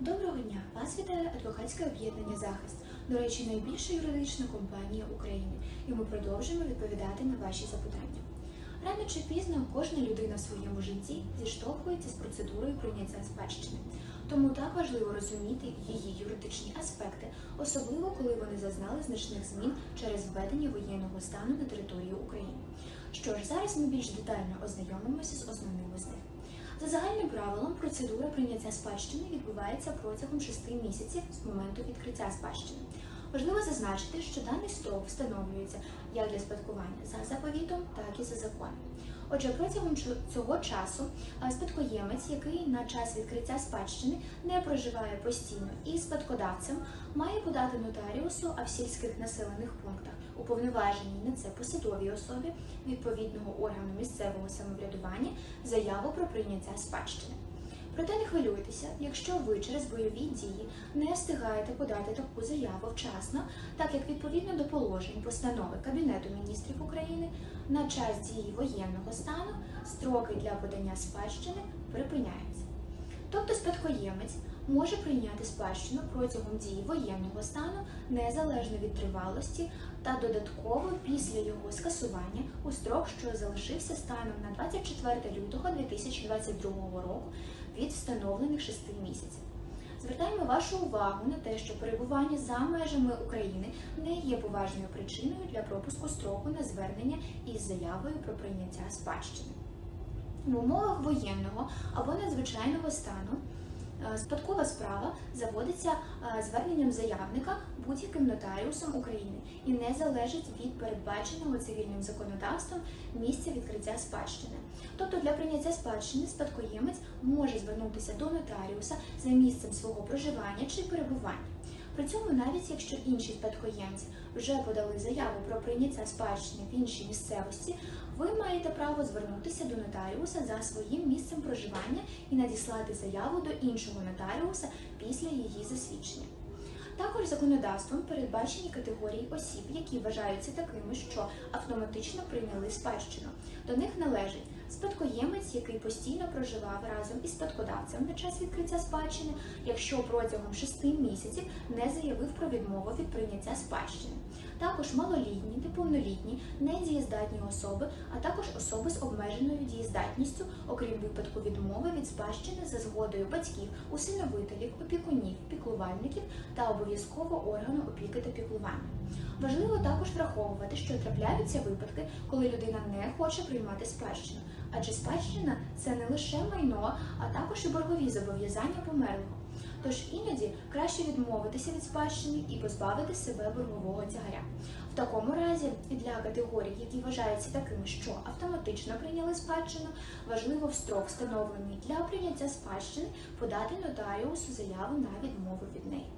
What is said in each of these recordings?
Доброго дня! Вас вітає адвокатське об'єднання Захист, до речі, найбільша юридична компанія України, і ми продовжуємо відповідати на ваші запитання. Рано чи пізно кожна людина в своєму житті зіштовхується з процедурою прийняття спадщини. Тому так важливо розуміти її юридичні аспекти, особливо коли вони зазнали значних змін через введення воєнного стану на території України. Що ж, зараз ми більш детально ознайомимося з основними загальним правилом, процедура прийняття спадщини відбувається протягом 6 місяців з моменту відкриття спадщини. Важливо зазначити, що даний строк встановлюється як для спадкування за заповітом, так і за законом. Отже, протягом цього часу спадкоємець, який на час відкриття спадщини не проживає постійно і спадкодавцем, має подати нотаріусу, а в сільських населених пунктах уповноваженій на це посадовій особі відповідного органу місцевого самоврядування заяву про прийняття спадщини. Проте не хвилюйтеся, якщо ви через бойові дії не встигаєте подати таку заяву вчасно, так як відповідно до положень постанови Кабінету міністрів України на час дії воєнного стану строки для подання спадщини припиняються. Тобто спадкоємець може прийняти спадщину протягом дії воєнного стану незалежно від тривалості та додатково після його скасування у строк, що залишився станом на 24 лютого 2022 року від встановлених 6 місяців. Звертаємо вашу увагу на те, що перебування за межами України не є поважною причиною для пропуску строку на звернення із заявою про прийняття спадщини. В умовах воєнного або надзвичайного стану спадкова справа заводиться е, зверненням заявника будь-яким нотаріусом України і не залежить від передбаченого цивільним законодавством місця відкриття спадщини. Тобто для прийняття спадщини спадкоємець може звернутися до нотаріуса за місцем свого проживання чи перебування. При цьому, навіть якщо інші спадкоємці вже подали заяву про прийняття спадщини в іншій місцевості, ви маєте право звернутися до нотаріуса за своїм місцем проживання і надіслати заяву до іншого нотаріуса після її засвідчення. Також законодавством передбачені категорії осіб, які вважаються такими, що автоматично прийняли спадщину. До них належить спадкоємець, який постійно проживав разом із спадкодавцем на час відкриття спадщини, якщо протягом 6 місяців не заявив про відмову від прийняття спадщини. Також малолітні, неповнолітні, недієздатні особи, а також особи з обмеженою дієздатністю, окрім випадку відмови від спадщини за згодою батьків, усиновителів, опікунів, піклувальників та обов'язково органу опіки та піклування. Важливо також враховувати, що трапляються випадки, коли людина не хоче приймати спадщину, адже спадщина це не лише майно, а також і боргові зобов'язання померлого. Тож іноді краще відмовитися від спадщини і позбавити себе боргового тягаря. В такому разі для категорій, які вважаються такими, що автоматично прийняли спадщину, важливо в строк, встановлений для прийняття спадщини, подати нотаріусу заяву на відмову від неї.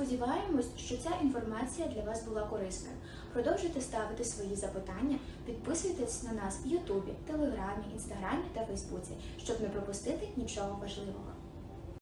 Сподіваємось, що ця інформація для вас була корисною. Продовжуйте ставити свої запитання, підписуйтесь на нас в Ютубі, Телеграмі, Інстаграмі та Фейсбуці, щоб не пропустити нічого важливого.